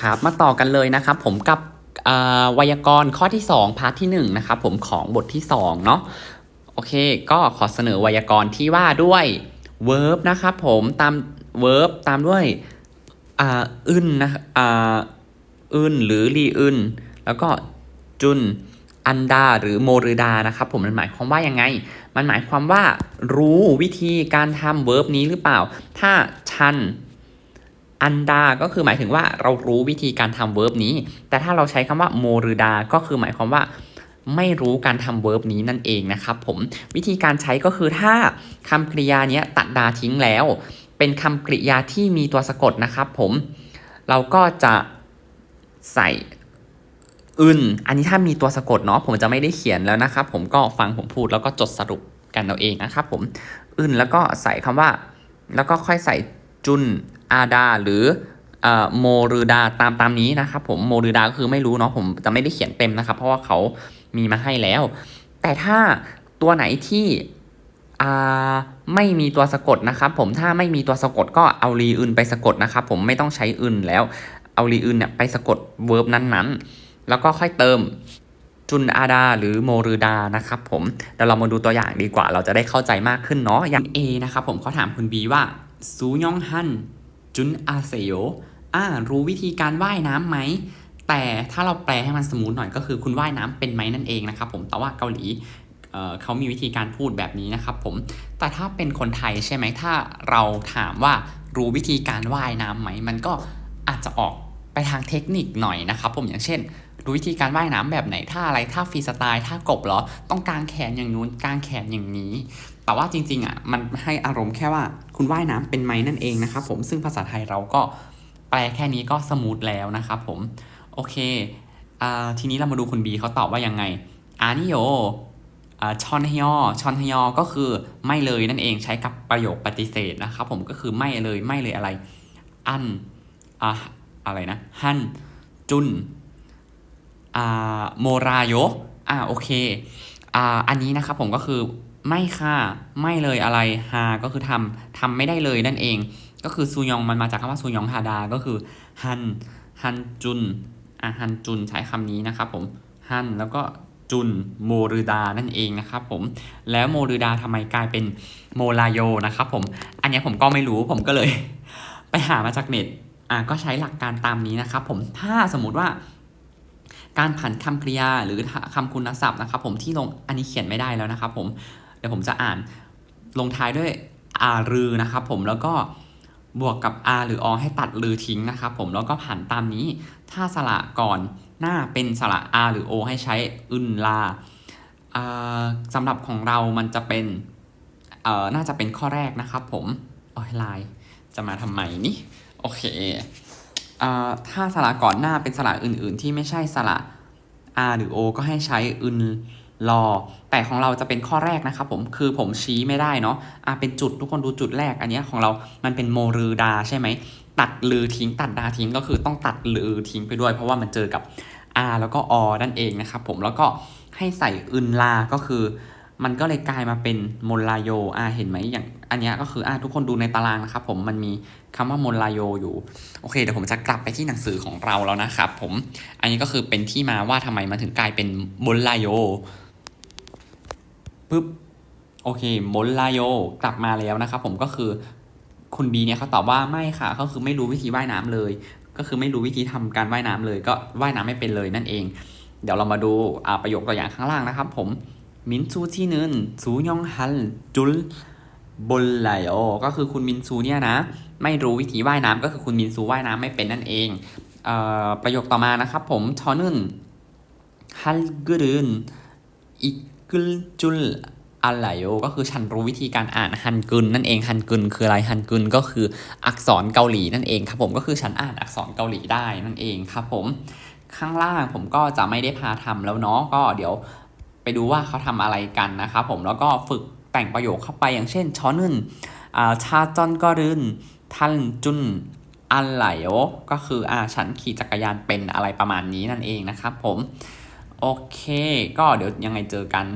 ครับ มาต่อกันเลยนะครับผมกับอ่าไวยากรณ์ข้อที่ 2 พาร์ทที่1นะครับผมของบทที่2เนาะโอเค ก็ขอเสนอไวยากรณ์ที่ว่าด้วย verb นะครับผมตาม verb ตามด้วยอึนนะอึนหรือรีอึนแล้วก็จุนอันดาหรือโมรดานะครับผมมันหมายความว่ายังไง มันหมายความว่ารู้วิธีการทำ verb นี้หรือเปล่า ถ้าชัน อันดา ก็คือหมายถึงว่าเรารู้วิธีการทำเวิร์บนี้ แต่ถ้าเราใช้คำว่าโมรือดา ก็คือหมายความว่าไม่รู้การทำเวิร์บนี้นั่นเองนะครับผมวิธีการใช้ก็คือถ้าคำกริยาเนี้ยตัดดาทิ้งแล้ว เป็นคำกริยาที่มีตัวสะกดนะครับผมเราก็จะใส่อึนอันนี้ถ้ามีตัวสะกดเนาะผมจะไม่ได้เขียนแล้วนะครับผมก็ฟังผมพูดแล้วก็จดสรุปกันเอาเองนะครับผมอึนแล้วก็ใส่คำว่า แล้วก็ค่อยใส่จุน อาดาหรือโมรือดาตามตามนี้นะครับผมโมรือดาก็คือไม่รู้เนาะผมจะไม่ได้เขียนเต็มนะครับ เพราะว่าเขามีมาให้แล้ว แต่ถ้าตัวไหนที่ไม่มีตัวสะกดนะครับ ผมถ้าไม่มีตัวสะกดก็เอารีอึนไปสะกดนะครับ ผมไม่ต้องใช้อึนแล้ว เอารีอึนเนี่ยไปสะกดเวิร์บนั้นๆ แล้วก็ค่อยเติมจุนอาดาหรือโมรือดานะครับผมเดี๋ยวเรามาดูตัวอย่างดีกว่า เราจะได้เข้าใจมากขึ้นเนาะอย่าง A นะครับผมเขาถามคุณ B ว่าซูยองฮัน จุนอาเซโยอ่ารู้วิธีการว่ายน้ำไหม แต่ถ้าเราแปลให้มันสมูทหน่อยก็คือคุณว่ายน้ำเป็นไหมนั่นเองนะครับผมแต่ว่าเกาหลีเเขามีวิธีการพูดแบบนี้นะครับผม แต่ถ้าเป็นคนไทยใช่ไหม ถ้าเราถามว่ารู้วิธีการว่ายน้ำไหม มันก็อาจจะออกไปทางเทคนิคหน่อยนะครับผม อย่างเช่น รู้วิธีการว่ายน้ำแบบไหนท่าอะไรท่าฟรีสไตล์ท่ากบเหรอ ต้องกางแขนอย่างนู้นกางแขนอย่างนี้ แต่ว่าจริงๆอะมันให้อารมณ์แค่ว่าคุณว่ายน้ำเป็นไหมนั่นเองนะครับผมซึ่งภาษาไทยเราก็แปลแค่นี้ก็สมูทแล้วนะครับผมโอเคทีนี้เรามาดูคุณบีเขาตอบว่ายังไงอานิโยชอนฮยอชอนฮยอก็คือไม่เลยนั่นเองใช้กับประโยคปฏิเสธนะครับผมก็คือไม่เลยไม่เลยอะไร อันอ่าอะไรนะฮันจุน โมราโยอ่าโอเคอ่าอันนี้นะครับผมก็คือไม่ค่ะ ไม่เลยอะไรฮาก็คือทำทำไม่ได้เลยนั่นเอง ก็คือซูยองมันมาจากคำว่าซูยองฮาดา ก็คือฮันฮันจุนอ่าฮันจุนใช้คำนี้นะครับผมฮันแล้วก็จุนโมรือดานั่นเองนะครับผมแล้วโมรือดาทำไมกลายเป็นโมลาโยนะครับผมอันนี้ผมก็ไม่รู้ผมก็เลย ไปหามาจากเน็ตอ่าก็ใช้หลักการตามนี้นะครับผมถ้าสมมุติว่า การผันคำกริยาหรือคำคุณศัพท์นะครับ ผมที่ลงอันนี้เขียนไม่ได้แล้วนะครับ ผมเดี๋ยวผมจะอ่านลงท้ายด้วยอารือนะครับ ผมแล้วก็บวกกับ r หรืออให้ตัดรือทิ้งนะครับ ผมแล้วก็ผันตามนี้ ถ้าสระก่อนหน้าเป็นสระ r หรือ o ให้ใช้อึนลาสำหรับของเรามันจะเป็นน่าจะเป็นข้อแรกนะครับ ผมโอ้ยลายจะมาทำไมนี่โอเค ถ้าสระก่อนหน้าเป็นสระอื่น ๆ ที่ไม่ใช่สระ R หรือ O ก็ให้ใช้อึนรอ แต่ของเราจะเป็นข้อแรกนะครับผมคือผมชี้ไม่ได้เนาะอ่าเป็นจุดทุกคนดูจุดแรก อันนี้ของเรามันเป็นโมรือดาใช่ไหมตัดลือทิ้งตัดดาทิ้งก็คือต้องตัดลือทิ้งไปด้วย เพราะว่ามันเจอกับ R แล้วก็ O นั่นเองนะครับผมแล้วก็ให้ใส่อึนลาก็คือ มันก็เลยกลายมาเป็นมลาโยอ่าเห็นไหมอย่างอันเนี้ยก็คืออ่าทุกคนดูในตารางนะครับผมมันมีคำว่ามลาโยอยู่โอเคเดี๋ยวผมจะกลับไปที่หนังสือของเราแล้วนะครับผมอันนี้ก็คือเป็นที่มาว่าทำไมมันถึงกลายเป็นมลาโยปึ๊บโอเคมลาโยกลับมาแล้วนะครับผมก็คือคุณบีเนี่ยเขาตอบว่าไม่ค่ะเขาคือไม่รู้วิธีว่ายน้ำเลย ก็คือไม่รู้วิธีทำการว่ายน้ำเลย ก็ว่ายน้ำไม่เป็นเลยนั่นเอง เดี๋ยวเรามาดูอ่าประโยคตัวอย่างข้างล่างนะครับ ผม มินซูที่นึนซูยองฮันจุลบนไหลโอก็คือคุณมินซูเนี่ยนะ ไม่รู้วิธีว่ายน้ำก็คือคุณมินซูว่ายน้ำไม่เป็นนั่นเองเออประโยคต่อมานะครับผมชอนึนฮัลกรึนอิกลจุลอะไรโอก็คือฉันรู้วิธีการอ่านฮันกึนนั่นเองฮันกึนคืออะไรฮันกึนก็คืออักษรเกาหลีนั่นเองครับผมก็คือฉันอ่านอักษรเกาหลีได้นั่นเองครับผมข้างล่างผมก็จะไม่ได้พาทำแล้วเนาะก็เดี๋ยว ไปดูว่าเขาทำอะไรกันนะครับผมแล้วก็ฝึกแต่งประโยคเข้าไปอย่างเช่นช้อนึนอ่าชาจอนก็รึนทันจุนอันไหลโอก็คืออ่าฉันขี่จักรยานเป็นอะไรประมาณนี้นั่นเองนะครับผม โอเค ก็เดี๋ยวยังไงเจอกัน